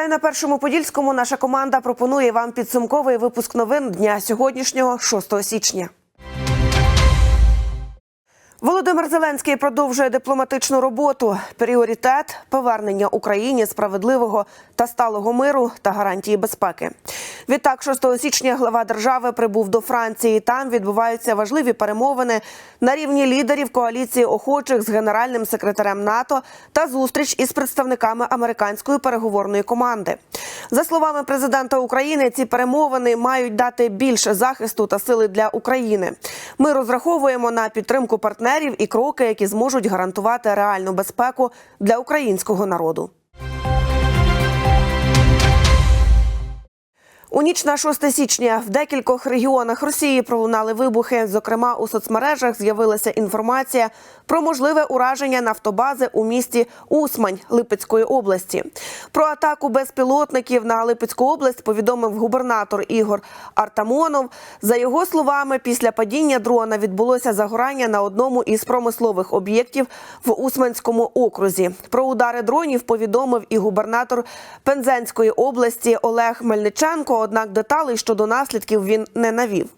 Вітаю на першому подільському. Наша команда пропонує вам підсумковий випуск новин дня сьогоднішнього, 6 січня. Володимир Зеленський продовжує дипломатичну роботу. Пріоритет повернення Україні справедливого та сталого миру та гарантії безпеки. Відтак, 6 січня глава держави прибув до Франції. Там відбуваються важливі перемовини на рівні лідерів коаліції охочих з генеральним секретарем НАТО та зустріч із представниками американської переговорної команди. За словами президента України, ці перемовини мають дати більше захисту та сили для України. Ми розраховуємо на підтримку партнерів і кроки, які зможуть гарантувати реальну безпеку для українського народу. У ніч на 6 січня в декількох регіонах Росії пролунали вибухи. Зокрема, у соцмережах з'явилася інформація про можливе ураження нафтобази у місті Усмань Липецької області. Про атаку безпілотників на Липецьку область повідомив губернатор Ігор Артамонов. За його словами, після падіння дрона відбулося загорання на одному із промислових об'єктів в Усманському окрузі. Про удари дронів повідомив і губернатор Пензенської області Олег Мельниченко. Однак деталей щодо наслідків він не навів.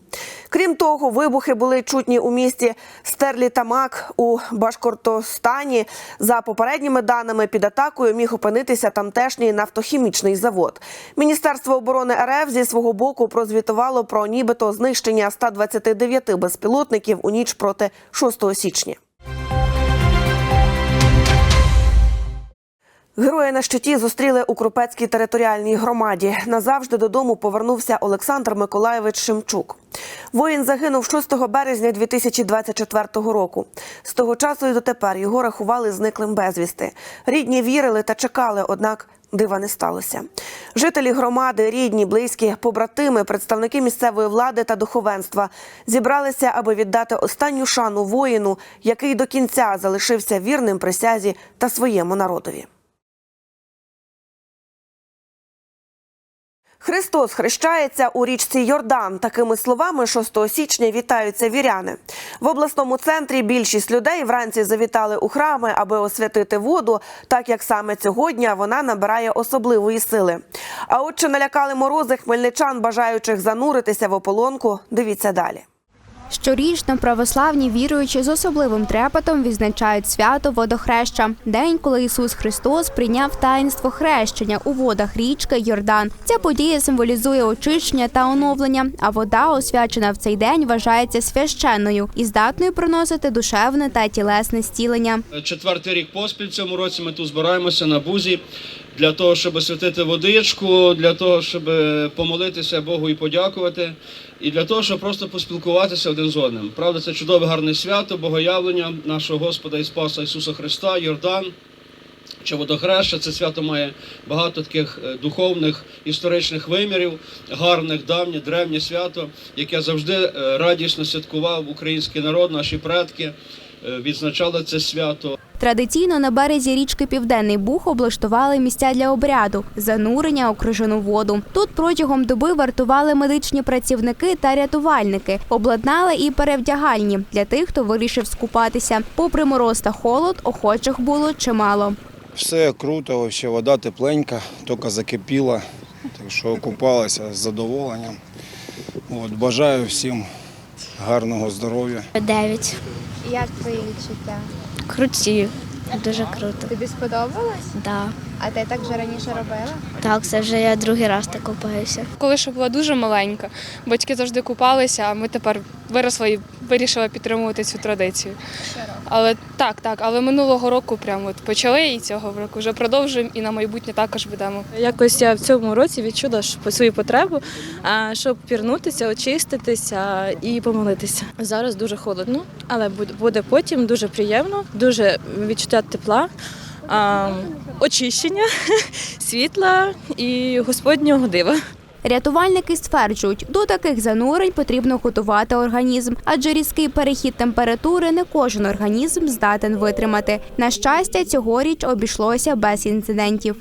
Крім того, вибухи були чутні у місті Стерлітамак у Башкортостані. За попередніми даними, під атакою міг опинитися тамтешній нафтохімічний завод. Міністерство оборони РФ зі свого боку прозвітувало про нібито знищення 129 безпілотників у ніч проти 6 січня. Герої на щиті зустріли у Крупецькій територіальній громаді. Назавжди додому повернувся Олександр Миколаєвич Шемчук. Воїн загинув 6 березня 2024 року. З того часу і дотепер його рахували зниклим безвісти. Рідні вірили та чекали, однак дива не сталося. Жителі громади, рідні, близькі, побратими, представники місцевої влади та духовенства зібралися, аби віддати останню шану воїну, який до кінця залишився вірним присязі та своєму народові. Христос хрещається у річці Йордан. Такими словами 6 січня вітаються віряни. В обласному центрі більшість людей вранці завітали у храми, аби освятити воду, так як саме сьогодні вона набирає особливої сили. А от чи налякали морози хмельничан, бажаючих зануритися в ополонку, дивіться далі. Щорічно православні віруючі з особливим трепетом відзначають свято водохреща – день, коли Ісус Христос прийняв таїнство хрещення у водах річки Йордан. Ця подія символізує очищення та оновлення, а вода, освячена в цей день, вважається священною і здатною приносити душевне та тілесне зцілення. Четвертий рік поспіль цьому році ми тут збираємося на бузі для того, щоб святити водичку, для того, щоб помолитися Богу і подякувати, і для того, щоб просто поспілкуватися один з одним. Правда, це чудове гарне свято, богоявлення нашого Господа і Спаса Ісуса Христа, Йордан. Чи водохреща це свято має багато таких е, духовних історичних вимірів, гарних, давнє, древнє свято, яке завжди е, радісно святкував український народ, наші предки е, відзначали це свято. Традиційно на березі річки Південний Буг облаштували місця для обряду занурення у крижану воду. Тут протягом доби вартували медичні працівники та рятувальники, обладнали і перевдягальні для тих, хто вирішив скупатися. Попри мороз та холод, охочих було чимало. Все круто, вообще вода тепленька, тільки закипіла, так що купалася з задоволенням. От, бажаю всім гарного здоров'я. Дев'ять. Як твої відчуття? Круті. Дуже круто. Тобі сподобалось? Да. А ти так вже раніше робила? Так, це вже я другий раз так купаюся. Коли ще була дуже маленька, батьки завжди купалися, а ми тепер виросли і вирішили підтримувати цю традицію. Але так, так, але минулого року прямо от почали і цього року вже продовжуємо і на майбутнє також будемо. Якось я в цьому році відчула що- свою потребу, а, щоб пірнутися, очиститися і помолитися. Зараз дуже холодно, але буде- буде потім дуже приємно, дуже відчуття тепла, очищення, світла і Господнього дива. Рятувальники стверджують, до таких занурень потрібно готувати організм, адже різкий перехід температури не кожен організм здатен витримати. На щастя, цьогоріч обійшлося без інцидентів.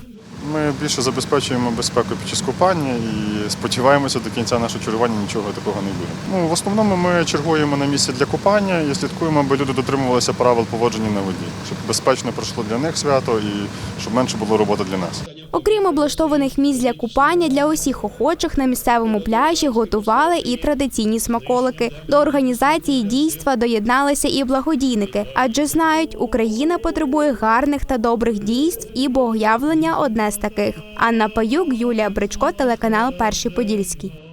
Ми більше забезпечуємо безпеку під час купання і сподіваємося, до кінця нашого чергування нічого такого не буде. Ну, в основному ми чергуємо на місці для купання і слідкуємо, аби люди дотримувалися правил поводження на воді, щоб безпечно пройшло для них свято і щоб менше було роботи для нас. Окрім облаштованих місць для купання, для усіх охочих на місцевому пляжі готували і традиційні смаколики. До організації дійства доєдналися і благодійники, адже знають, Україна потребує гарних та добрих дійств, і богоявлення одне з таких. Анна Паюк, Юлія Бричко, телеканал Перший Подільський.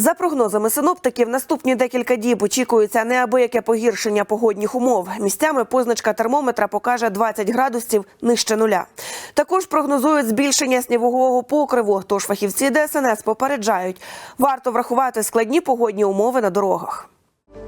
За прогнозами синоптиків, наступні декілька діб очікується неабияке погіршення погодних умов. Місцями позначка термометра покаже 20 градусів нижче нуля. Також прогнозують збільшення снігового покриву. Тож фахівці ДСНС попереджають, варто врахувати складні погодні умови на дорогах.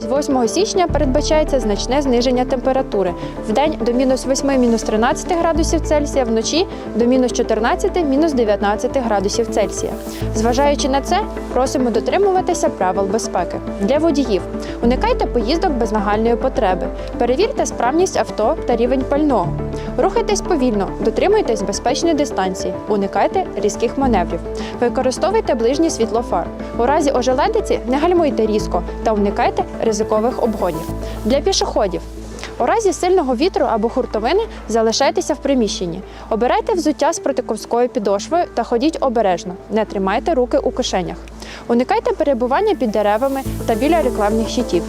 З 8 січня передбачається значне зниження температури. В день до мінус 8, мінус 13 градусів Цельсія, вночі до мінус 14, мінус 19 градусів Цельсія. Зважаючи на це, просимо дотримуватися правил безпеки. Для водіїв уникайте поїздок без нагальної потреби. Перевірте справність авто та рівень пального. Рухайтесь повільно, дотримуйтесь безпечної дистанції, уникайте різких маневрів. Використовуйте ближнє світло фар. У разі ожеледиці не гальмуйте різко та уникайте ризикових обгонів. Для пішоходів у разі сильного вітру або хуртовини залишайтеся в приміщенні. Обирайте взуття з протиковською підошвою та ходіть обережно. Не тримайте руки у кишенях. Уникайте перебування під деревами та біля рекламних щитів.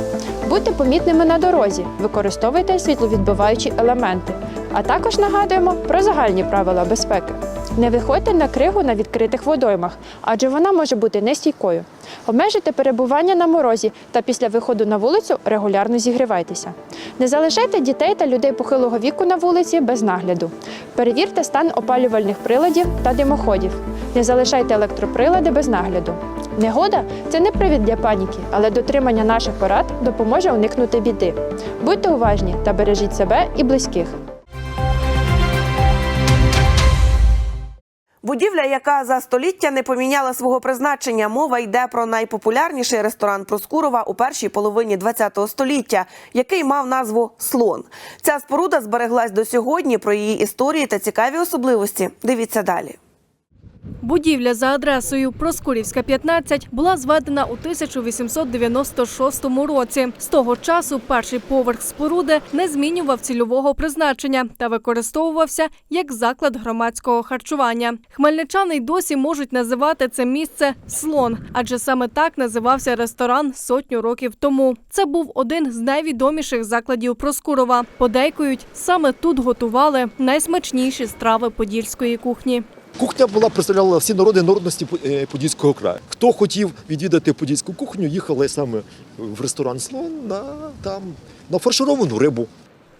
Будьте помітними на дорозі, використовуйте світловідбиваючі елементи. А також нагадуємо про загальні правила безпеки. Не виходьте на кригу на відкритих водоймах, адже вона може бути нестійкою. Обмежуйте перебування на морозі та після виходу на вулицю регулярно зігрівайтеся. Не залишайте дітей та людей похилого віку на вулиці без нагляду. Перевірте стан опалювальних приладів та димоходів. Не залишайте електроприлади без нагляду. Негода це не привід для паніки, але дотримання наших порад допоможе уникнути біди. Будьте уважні та бережіть себе і близьких. Будівля, яка за століття не поміняла свого призначення, мова йде про найпопулярніший ресторан Проскурова у першій половині ХХ століття, який мав назву Слон. Ця споруда збереглась до сьогодні. Про її історії та цікаві особливості. Дивіться далі. Будівля за адресою Проскурівська, 15 була зведена у 1896 році. З того часу перший поверх споруди не змінював цільового призначення та використовувався як заклад громадського харчування. Хмельничани й досі можуть називати це місце слон, адже саме так називався ресторан сотню років тому. Це був один з найвідоміших закладів Проскурова. Подейкують, саме тут готували найсмачніші страви подільської кухні. Кухня була представляла всі народи народності е, Подільського краю. Хто хотів відвідати подільську кухню, їхали саме в ресторан Слон на там на фаршировану рибу.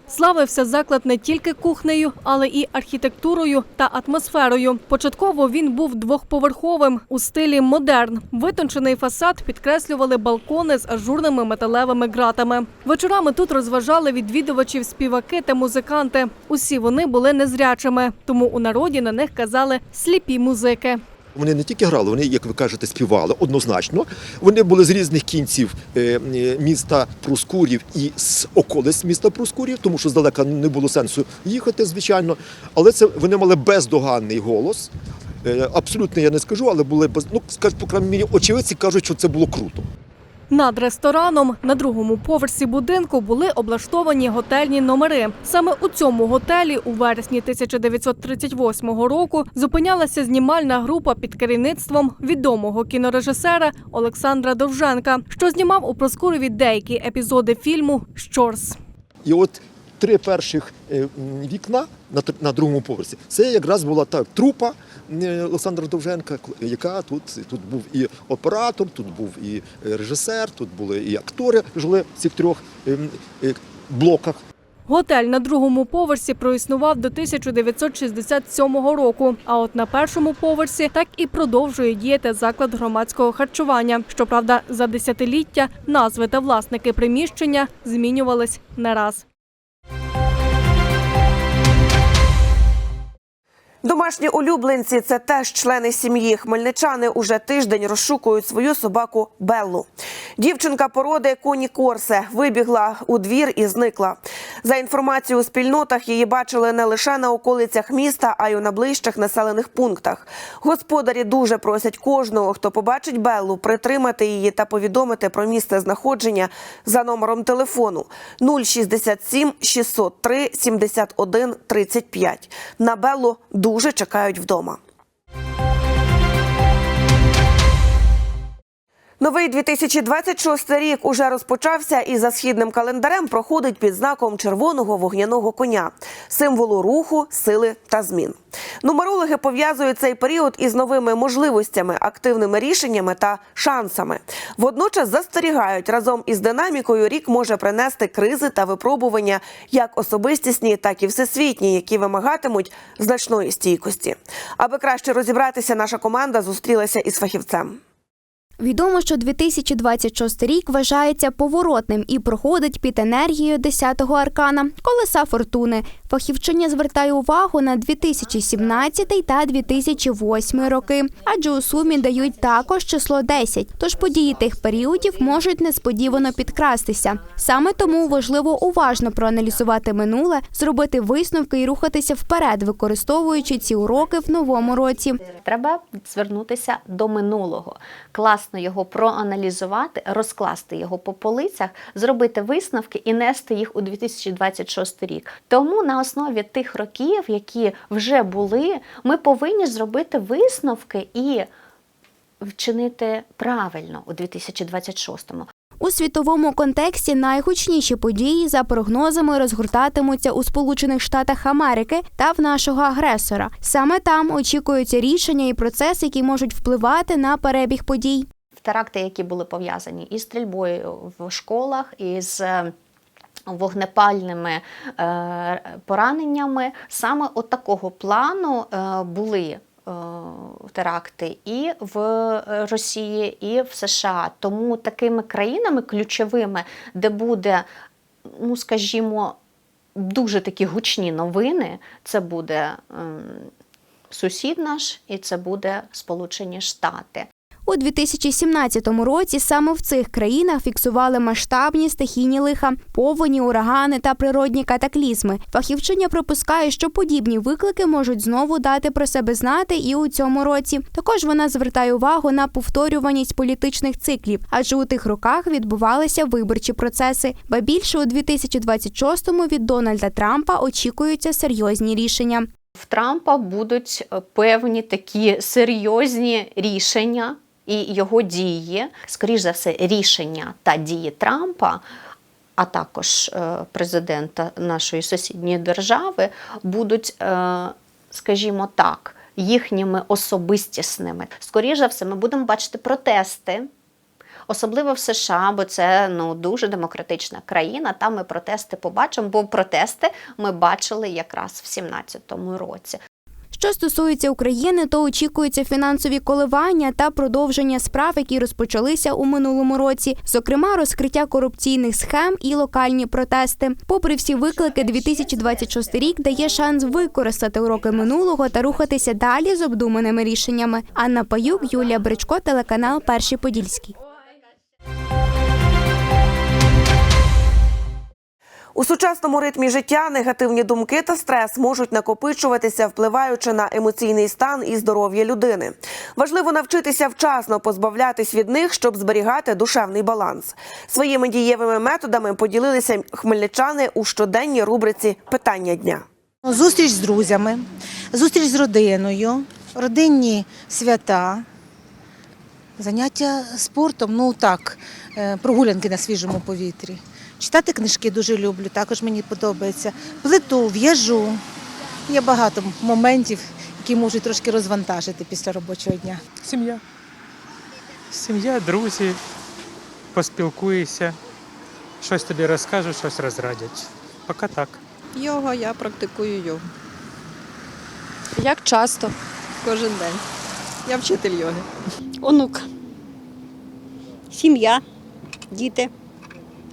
Славився заклад не тільки кухнею, але і архітектурою та атмосферою. Початково він був двохповерховим у стилі модерн. Витончений фасад підкреслювали балкони з ажурними металевими ґратами. Вечорами тут розважали відвідувачів співаки та музиканти. Усі вони були незрячими, тому у народі на них казали сліпі музики. Вони не тільки грали, вони, як ви кажете, співали однозначно. Вони були з різних кінців е, е, міста Проскурів і з околиць міста Проскурів, тому що здалека не було сенсу їхати, звичайно. Але це вони мали бездоганний голос. Е, Абсолютно я не скажу, але були без ну скажу, по крайній мірі, очевидці кажуть, що це було круто. Над рестораном на другому поверсі будинку були облаштовані готельні номери. Саме у цьому готелі у вересні 1938 року зупинялася знімальна група під керівництвом відомого кінорежисера Олександра Довженка, що знімав у Проскурові деякі епізоди фільму Щорс. І от три перших е, вікна на, другому поверсі. Це якраз була та трупа е, Олександра Довженка, яка тут, тут був і оператор, тут був і е, режисер, тут були і актори жили в цих трьох блоках. Готель на другому поверсі проіснував до 1967 року. А от на першому поверсі так і продовжує діяти заклад громадського харчування. Щоправда, за десятиліття назви та власники приміщення змінювались не раз. Домашні улюбленці це теж члени сім'ї. Хмельничани уже тиждень розшукують свою собаку Беллу. Дівчинка породи коні Корсе вибігла у двір і зникла. За інформацією у спільнотах, її бачили не лише на околицях міста, а й у найближчих населених пунктах. Господарі дуже просять кожного, хто побачить Беллу, притримати її та повідомити про місце знаходження за номером телефону 067 603 71 35. На Беллу дуже чекають вдома. Новий 2026 рік уже розпочався і за східним календарем проходить під знаком червоного вогняного коня, символу руху, сили та змін. Нумерологи пов'язують цей період із новими можливостями, активними рішеннями та шансами. Водночас застерігають разом із динамікою рік може принести кризи та випробування як особистісні, так і всесвітні, які вимагатимуть значної стійкості. Аби краще розібратися, наша команда зустрілася із фахівцем. Відомо, що 2026 рік вважається поворотним і проходить під енергією 10-го аркана колеса фортуни. Фахівчиня звертає увагу на 2017 та 2008 роки, адже у сумі дають також число 10, Тож події тих періодів можуть несподівано підкрастися. Саме тому важливо уважно проаналізувати минуле, зробити висновки і рухатися вперед, використовуючи ці уроки в новому році. Треба звернутися до минулого, класно його проаналізувати, розкласти його по полицях, зробити висновки і нести їх у 2026 рік. Тому на основі тих років, які вже були, ми повинні зробити висновки і вчинити правильно у 2026-му. У світовому контексті найгучніші події за прогнозами розгортатимуться у Сполучених Штатах Америки та в нашого агресора. Саме там очікуються рішення і процеси, які можуть впливати на перебіг подій. теракти, які були пов'язані із стрільбою в школах, із е, вогнепальними е, пораненнями, саме от такого плану е, були. е, Теракти і в Росії, і в США. Тому такими країнами ключовими, де буде, ну скажімо, дуже такі гучні новини, це буде ем, сусід наш, і це буде Сполучені Штати. У 2017 році саме в цих країнах фіксували масштабні стихійні лиха, повені, урагани та природні катаклізми. Фахівчиня припускає, що подібні виклики можуть знову дати про себе знати і у цьому році. Також вона звертає увагу на повторюваність політичних циклів, адже у тих роках відбувалися виборчі процеси. Ба більше у 2026-му від Дональда Трампа очікуються серйозні рішення. В Трампа будуть е, певні такі серйозні рішення і його дії, скоріш за все, рішення та дії Трампа, а також е, президента нашої сусідньої держави, будуть, е, скажімо так, їхніми особистісними. Скоріше за все, ми будемо бачити протести. Особливо в США, бо це ну дуже демократична країна. Там ми протести побачимо, бо протести ми бачили якраз в 17-му році. Що стосується України, то очікуються фінансові коливання та продовження справ, які розпочалися у минулому році, зокрема розкриття корупційних схем і локальні протести. Попри всі виклики, 2026 рік дає шанс використати уроки минулого та рухатися далі з обдуманими рішеннями. Анна Паюк, Юлія Бричко, телеканал Перший Подільський. У сучасному ритмі життя негативні думки та стрес можуть накопичуватися, впливаючи на емоційний стан і здоров'я людини. Важливо навчитися вчасно позбавлятись від них, щоб зберігати душевний баланс. Своїми дієвими методами поділилися хмельничани у щоденній рубриці Питання дня. Зустріч з друзями, зустріч з родиною, родинні свята, заняття спортом, ну так, е, прогулянки на свіжому повітрі. Читати книжки дуже люблю, також мені подобається. Плиту, в'яжу. Є багато моментів, які можуть трошки розвантажити після робочого дня. Сім'я. Сім'я, друзі, поспілкуєшся, щось тобі розкажуть, щось розрадять. Поки так. Йога, я практикую йогу. Як часто? Кожен день. Я вчитель йоги. онук, сім'я, діти,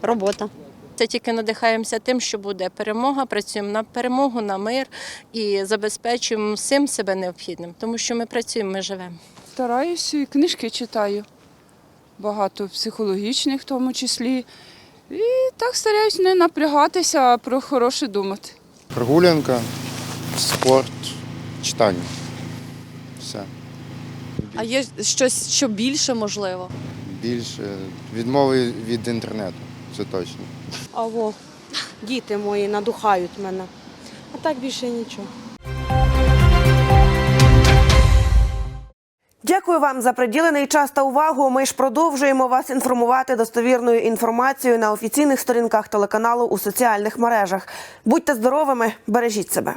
робота. Просто тільки надихаємося тим, що буде перемога. Працюємо на перемогу, на мир і забезпечуємо всім себе необхідним, тому що ми працюємо, ми живемо. Стараюся і книжки читаю. Багато психологічних в тому числі. І так стараюсь не напрягатися, а про хороше думати. Прогулянка, спорт, читання. Все. А є щось, що більше можливо? Більше відмови від інтернету, це точно. Аво, діти мої надухають мене. А так більше нічого. Дякую вам за приділений час та увагу. Ми ж продовжуємо вас інформувати достовірною інформацією на офіційних сторінках телеканалу у соціальних мережах. Будьте здоровими, бережіть себе.